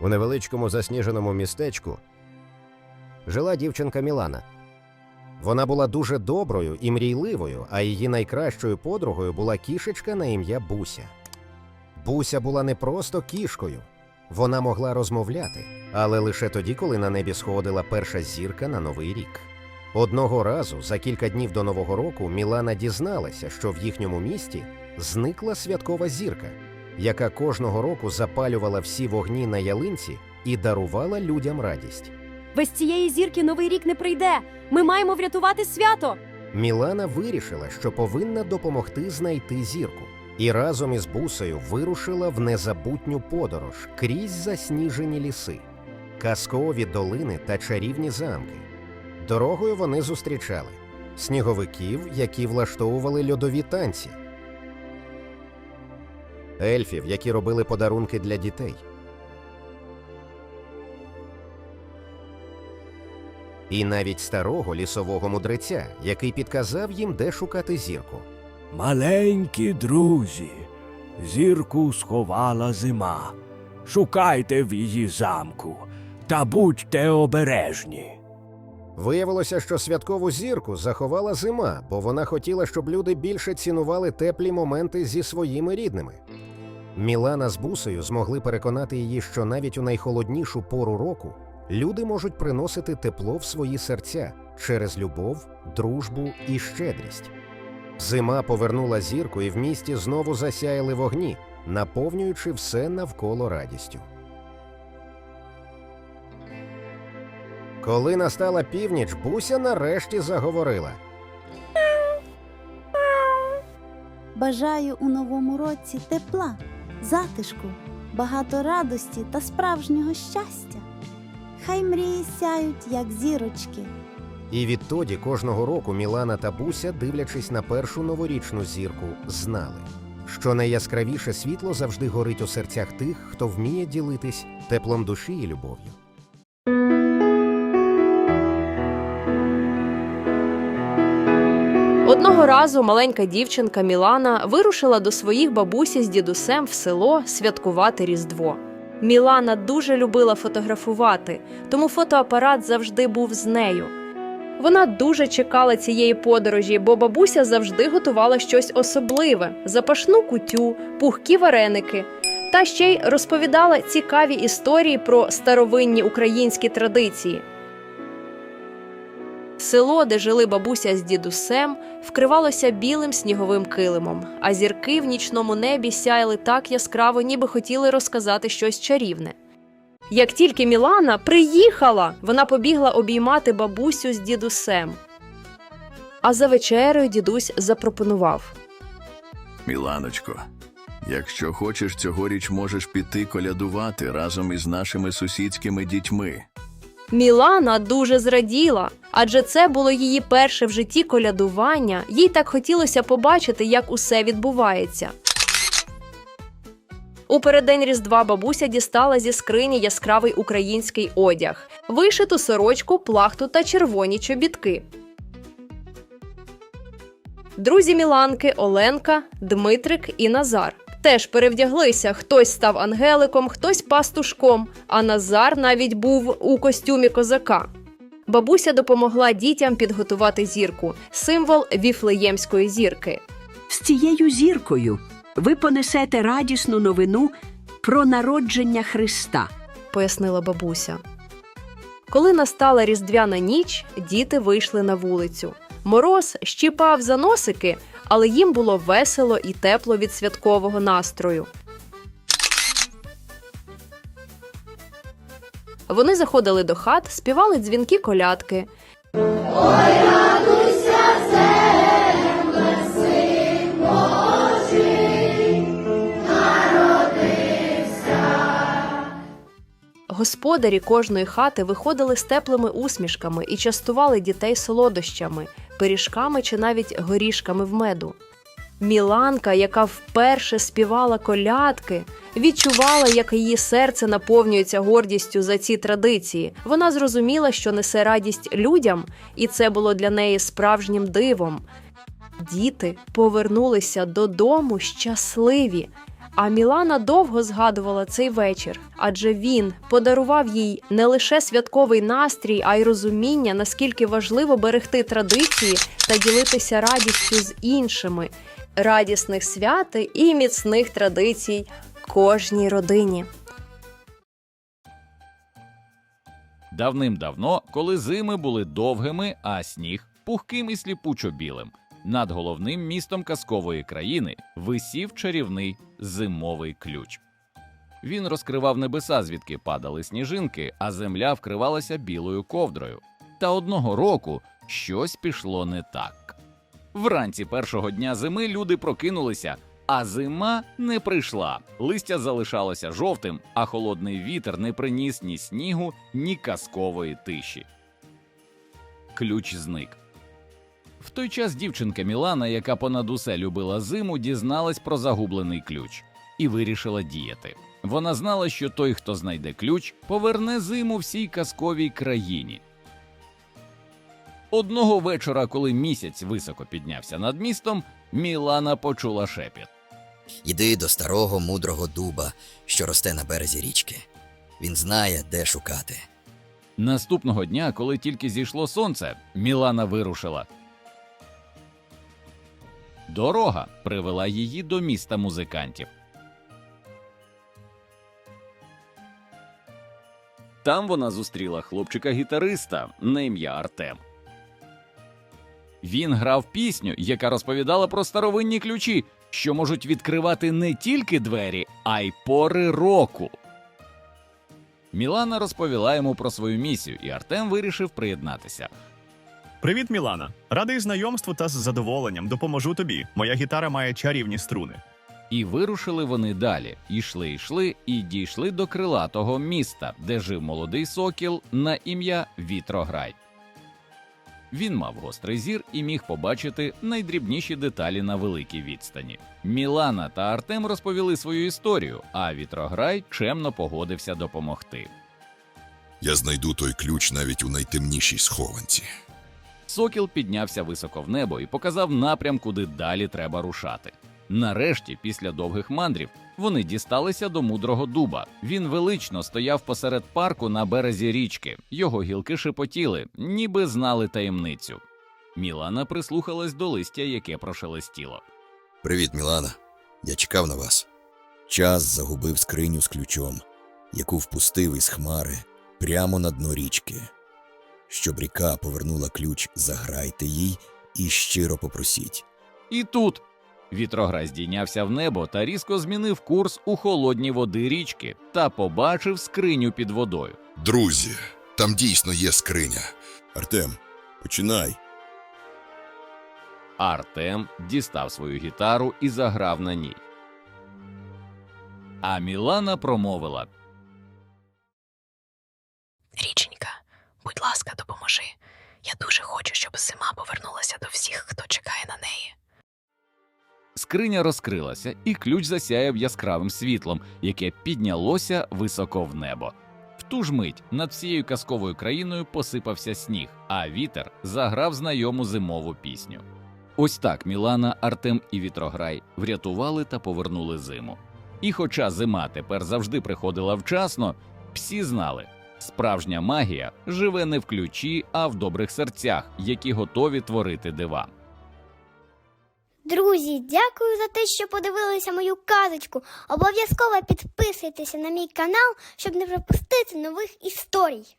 У невеличкому засніженому містечку жила дівчинка Мілана. Вона була дуже доброю і мрійливою, а її найкращою подругою була кішечка на ім'я Буся. Буся була не просто кішкою, вона могла розмовляти, але лише тоді, коли на небі сходила перша зірка на новий рік. Одного разу, за кілька днів до Нового року, Мілана дізналася, що в їхньому місті зникла святкова зірка, яка кожного року запалювала всі вогні на ялинці і дарувала людям радість. Без цієї зірки новий рік не прийде. Ми маємо врятувати свято. Мілана вирішила, що повинна допомогти знайти зірку, і разом із бусею вирушила в незабутню подорож крізь засніжені ліси, казкові долини та чарівні замки. Дорогою вони зустрічали сніговиків, які влаштовували льодові танці, ельфів, які робили подарунки для дітей. І навіть старого лісового мудреця, який підказав їм, де шукати зірку. Маленькі друзі, зірку сховала зима. Шукайте в її замку та будьте обережні. Виявилося, що святкову зірку заховала зима, бо вона хотіла, щоб люди більше цінували теплі моменти зі своїми рідними. Мілана з бусею змогли переконати її, що навіть у найхолоднішу пору року люди можуть приносити тепло в свої серця через любов, дружбу і щедрість. Зима повернула зірку, і в місті знову засяяли вогні, наповнюючи все навколо радістю. Коли настала північ, Буся нарешті заговорила. Бажаю у новому році тепла, затишку, багато радості та справжнього щастя. Хай мрії сяють, як зірочки. І відтоді кожного року Мілана та Буся, дивлячись на першу новорічну зірку, знали, що найяскравіше світло завжди горить у серцях тих, хто вміє ділитись теплом душі і любов'ю. Одного разу маленька дівчинка Мілана вирушила до своїх бабусі з дідусем в село святкувати Різдво. Мілана дуже любила фотографувати, тому фотоапарат завжди був з нею. Вона дуже чекала цієї подорожі, бо бабуся завжди готувала щось особливе: запашну кутю, пухкі вареники. Та ще й розповідала цікаві історії про старовинні українські традиції. Село, де жили бабуся з дідусем, вкривалося білим сніговим килимом, а зірки в нічному небі сяяли так яскраво, ніби хотіли розказати щось чарівне. Як тільки Мілана приїхала, вона побігла обіймати бабусю з дідусем. А за вечерею дідусь запропонував. Міланочко, якщо хочеш, цьогоріч можеш піти колядувати разом із нашими сусідськими дітьми. Мілана дуже зраділа, адже це було її перше в житті колядування. Їй так хотілося побачити, як усе відбувається. У переддень Різдва бабуся дістала зі скрині яскравий український одяг, вишиту сорочку, плахту та червоні чобітки. Друзі Міланки Оленка, Дмитрик і Назар теж перевдяглися. Хтось став ангеликом, хтось пастушком, а Назар навіть був у костюмі козака. Бабуся допомогла дітям підготувати зірку символ віфлеємської зірки. З цією зіркою ви понесете радісну новину про народження Христа. пояснила бабуся. Коли настала різдвяна ніч, діти вийшли на вулицю. Мороз щіпав за носики, але їм було весело і тепло від святкового настрою. Вони заходили до хат, співали дзвінки колядки. Господарі кожної хати виходили з теплими усмішками і частували дітей солодощами, пиріжками чи навіть горішками в меду. Міланка, яка вперше співала колядки, відчувала, як її серце наповнюється гордістю за ці традиції. Вона зрозуміла, що несе радість людям, і це було для неї справжнім дивом. Діти повернулися додому щасливі, А Мілана довго згадувала цей вечір, адже він подарував їй не лише святковий настрій, а й розуміння, наскільки важливо берегти традиції та ділитися радістю з іншими. Радісних свят і міцних традицій кожній родині. Давним-давно, коли зими були довгими, а сніг пухким і сліпучо білим, над головним містом казкової країни висів чарівний зимовий ключ. Він розкривав небеса, звідки падали сніжинки, а земля вкривалася білою ковдрою. Та одного року щось пішло не так. Вранці першого дня зими люди прокинулися, а зима не прийшла. Листя залишалося жовтим, а холодний вітер не приніс ні снігу, ні казкової тиші. Ключ зник. В той час дівчинка Мілана, яка понад усе любила зиму, дізналась про загублений ключ і вирішила діяти. Вона знала, що той, хто знайде ключ, поверне зиму всій казковій країні. Одного вечора, коли місяць високо піднявся над містом, Мілана почула шепіт. Іди до старого мудрого дуба, що росте на березі річки. Він знає, де шукати. Наступного дня, коли тільки зійшло сонце, Мілана вирушила. Дорога привела її до міста музикантів. Там вона зустріла хлопчика-гітариста на ім'я Артем. Він грав пісню, яка розповідала про старовинні ключі, що можуть відкривати не тільки двері, а й пори року. Мілана розповіла йому про свою місію, і Артем вирішив приєднатися. Привіт, Мілана. Радий знайомству та з задоволенням допоможу тобі. Моя гітара має чарівні струни. І вирушили вони далі. Ішли, йшли і дійшли до крилатого міста, де жив молодий сокіл на ім'я Вітрограй. Він мав гострий зір і міг побачити найдрібніші деталі на великій відстані. Мілана та Артем розповіли свою історію, а Вітрограй чемно погодився допомогти. Я знайду той ключ навіть у найтемнішій схованці. Сокіл піднявся високо в небо і показав напрям, куди далі треба рушати. Нарешті, після довгих мандрів, вони дісталися до мудрого дуба. Він велично стояв посеред парку на березі річки. Його гілки шепотіли, ніби знали таємницю. Мілана прислухалась до листя, яке прошелестіло. Привіт, Мілана. Я чекав на вас. Час загубив скриню з ключом, яку впустив із хмари прямо на дно річки. Щоб ріка повернула ключ, заграйте їй і щиро попросіть. І тут вітрограй здійнявся в небо та різко змінив курс у холодні води річки та побачив скриню під водою. Друзі, там дійсно є скриня. Артем, починай. Артем дістав свою гітару і заграв на ній. А Мілана промовила: будь ласка, допоможи. Я дуже хочу, щоб зима повернулася до всіх, хто чекає на неї. скриня розкрилася, і ключ засяяв яскравим світлом, яке піднялося високо в небо. В ту ж мить над всією казковою країною посипався сніг, а вітер заграв знайому зимову пісню. Ось так Мілана, Артем і Вітрограй врятували та повернули зиму. І хоча зима тепер завжди приходила вчасно, всі знали, справжня магія живе не в ключі, а в добрих серцях, які готові творити дива. Друзі, дякую за те, що подивилися мою казочку. Обов'язково підписуйтеся на мій канал, щоб не пропустити нових історій.